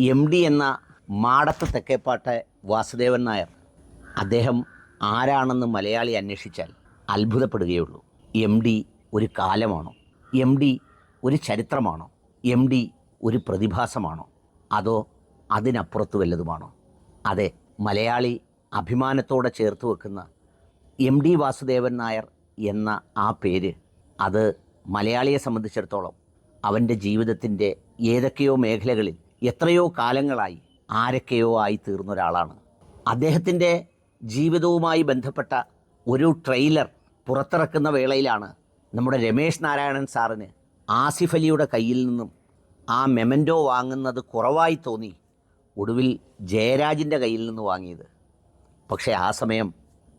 M D എന്ന മാടത്ത് തെക്കേപ്പാട്ട് വാസുദേവൻ നായർ അദ്ദേഹം ആരാണെന്ന് മലയാളി അന്വേഷിച്ചാൽ അത്ഭുതപ്പെടുകയുള്ളൂ. എം ഡി ഒരു കാലമാണോ? എം ഡി ഒരു ചരിത്രമാണോ? എം ഡി ഒരു പ്രതിഭാസമാണോ? അതോ അതിനപ്പുറത്ത് വല്ലതുമാണോ? അതെ മലയാളി അഭിമാനത്തോടെ ചേർത്ത് വെക്കുന്ന എം ഡി വാസുദേവൻ നായർ എന്ന ആ പേര് അത് മലയാളിയെ സംബന്ധിച്ചിടത്തോളം അവന്റെ ജീവിതത്തിന്റെ ഏതൊക്കെയോ മേഖലകളിൽ എത്രയോ കാലങ്ങളായി ആരൊക്കെയോ ആയി തീർന്ന ഒരാളാണ്. അദ്ദേഹത്തിന്റെ ജീവിതവുമായി ബന്ധപ്പെട്ട ഒരു ട്രെയിലർ പുറത്തിറക്കുന്ന വേളയിലാണ് നമ്മുടെ രമേശ് നാരായണൻ സാറിന് ആസിഫ് അലിയുടെ കയ്യിൽ നിന്നും ആ മെമന്റോ വാങ്ങുന്നത് കുറവായി തോന്നി ഒടുവിൽ ജയരാജിന്റെ കയ്യിൽ നിന്ന് വാങ്ങിയത്. പക്ഷേ ആ സമയം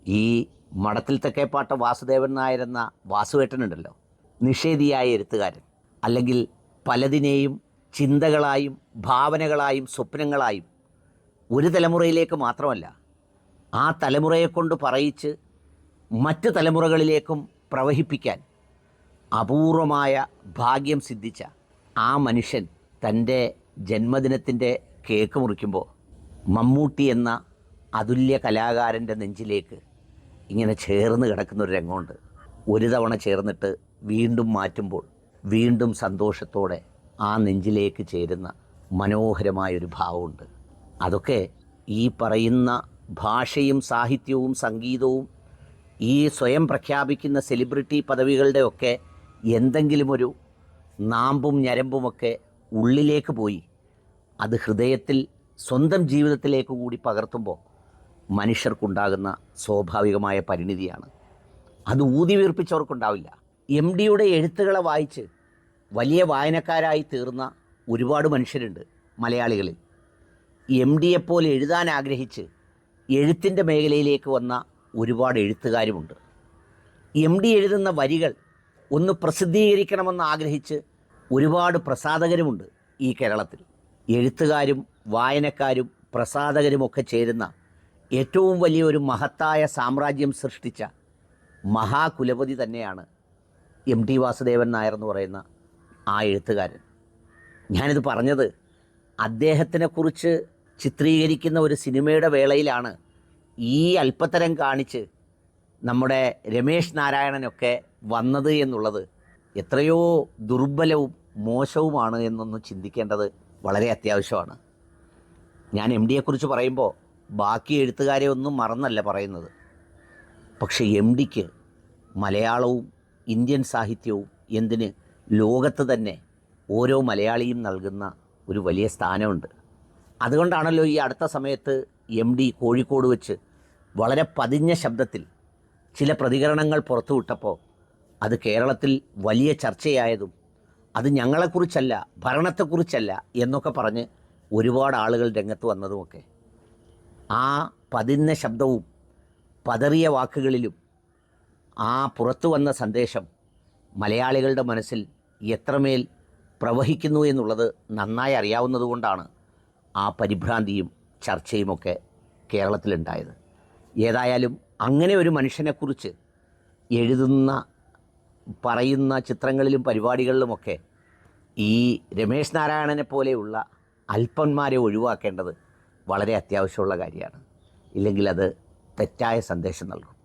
ഈ മഠത്തിൽ തെക്കേപ്പാട്ട വാസുദേവൻ നായർ എന്ന വാസുവേട്ടനുണ്ടല്ലോ നിഷേധിയായ എഴുത്തുകാരൻ അല്ലെങ്കിൽ പലതിനെയും ചിന്തകളായും ഭാവനകളായും സ്വപ്നങ്ങളായും ഒരു തലമുറയിലേക്ക് മാത്രമല്ല ആ തലമുറയെക്കൊണ്ട് പറയിച്ച് മറ്റ് തലമുറകളിലേക്കും പ്രവഹിപ്പിക്കാൻ അപൂർവമായ ഭാഗ്യം സിദ്ധിച്ച ആ മനുഷ്യൻ തന്റെ ജന്മദിനത്തിന്റെ കേക്ക് മുറിക്കുമ്പോൾ മമ്മൂട്ടി എന്ന അതുല്യ കലാകാരന്റെ നെഞ്ചിലേക്ക് ഇങ്ങനെ ചേർന്ന് കിടക്കുന്ന ഒരു രംഗമുണ്ട്. ഒരു തവണ ചേർന്നിട്ട് വീണ്ടും മാറ്റുമ്പോൾ വീണ്ടും സന്തോഷത്തോടെ ആ നെഞ്ചിലേക്ക് ചേരുന്ന മനോഹരമായൊരു ഭാവമുണ്ട്. അതൊക്കെ ഈ പറയുന്ന ഭാഷയും സാഹിത്യവും സംഗീതവും ഈ സ്വയം പ്രഖ്യാപിക്കുന്ന സെലിബ്രിറ്റി പദവികളുടെയൊക്കെ എന്തെങ്കിലും ഒരു നാമ്പും ഞരമ്പുമൊക്കെ ഉള്ളിലേക്ക് പോയി അത് ഹൃദയത്തിൽ സ്വന്തം ജീവിതത്തിലേക്ക് കൂടി പകർത്തുമ്പോൾ മനുഷ്യർക്കുണ്ടാകുന്ന സ്വാഭാവികമായ പരിണിതിയാണ്. അത് ഊതി വീർപ്പിച്ചവർക്കുണ്ടാവില്ല. എം ഡിയുടെ എഴുത്തുകളെ വായിച്ച് വലിയ വായനക്കാരായി തീർന്ന ഒരുപാട് മനുഷ്യരുണ്ട് മലയാളികളിൽ എം ഡിയെപ്പോലെ എഴുതാൻ ആഗ്രഹിച്ച് എഴുത്തിന്റെ മേഖലയിലേക്ക് വന്ന ഒരുപാട് എഴുത്തുകാരുമുണ്ട്. എം ഡി എഴുതുന്ന വരികൾ ഒന്ന് പ്രസിദ്ധീകരിക്കണമെന്ന് ആഗ്രഹിച്ച് ഒരുപാട് പ്രസാധകരുമുണ്ട് ഈ കേരളത്തിൽ. എഴുത്തുകാരും വായനക്കാരും പ്രസാധകരുമൊക്കെ ചേരുന്ന ഏറ്റവും വലിയൊരു മഹത്തായ സാമ്രാജ്യം സൃഷ്ടിച്ച മഹാകുലപതി തന്നെയാണ് എം ടി വാസുദേവൻ നായർ എന്ന് പറയുന്ന ആ എഴുത്തുകാരൻ. ഞാനിത് പറഞ്ഞത് അദ്ദേഹത്തിനെക്കുറിച്ച് ചിത്രീകരിക്കുന്ന ഒരു സിനിമയുടെ വേളയിലാണ് ഈ അല്പത്തരം കാണിച്ച് നമ്മുടെ രമേശ് നാരായണനൊക്കെ വന്നത് എന്നുള്ളത്. എത്രയോ ദുർബലവും മോശവുമാണ് എന്നൊന്ന് ചിന്തിക്കേണ്ടത് വളരെ അത്യാവശ്യമാണ്. ഞാൻ എം ഡിയെക്കുറിച്ച് പറയുമ്പോൾ ബാക്കി എഴുത്തുകാരെ ഒന്നും മറന്നല്ല പറയുന്നത്. പക്ഷേ എം ഡിക്ക് മലയാളവും ഇന്ത്യൻ സാഹിത്യവും എന്തിന് ലോകത്ത് തന്നെ ഓരോ മലയാളിയും നൽകുന്ന ഒരു വലിയ സ്ഥാനമുണ്ട്. അതുകൊണ്ടാണല്ലോ ഈ അടുത്ത സമയത്ത് എം ഡി കോഴിക്കോട് വെച്ച് വളരെ പതിഞ്ഞ ശബ്ദത്തിൽ ചില പ്രതികരണങ്ങൾ പുറത്തുവിട്ടപ്പോൾ അത് കേരളത്തിൽ വലിയ ചർച്ചയായതും അത് ഞങ്ങളെക്കുറിച്ചല്ല ഭരണത്തെക്കുറിച്ചല്ല എന്നൊക്കെ പറഞ്ഞ് ഒരുപാട് ആളുകൾ രംഗത്ത് വന്നതുമൊക്കെ. ആ പതിഞ്ഞ ശബ്ദവും പതറിയ വാക്കുകളിലും ആ പുറത്തു വന്ന സന്ദേശം മലയാളികളുടെ മനസ്സിൽ എത്രമേൽ പ്രവഹിക്കുന്നു എന്നുള്ളത് നന്നായി അറിയാവുന്നതുകൊണ്ടാണ് ആ പരിഭ്രാന്തിയും ചർച്ചയുമൊക്കെ കേരളത്തിലുണ്ടായത്. ഏതായാലും അങ്ങനെ ഒരു മനുഷ്യനെക്കുറിച്ച് എഴുതുന്ന പറയുന്ന ചിത്രങ്ങളിലും പരിപാടികളിലുമൊക്കെ ഈ രമേശ് നാരായണനെ പോലെയുള്ള അല്പന്മാരെ ഒഴിവാക്കേണ്ടത് വളരെ അത്യാവശ്യമുള്ള കാര്യമാണ്. ഇല്ലെങ്കിൽ അത് തെറ്റായ സന്ദേശം നൽകും.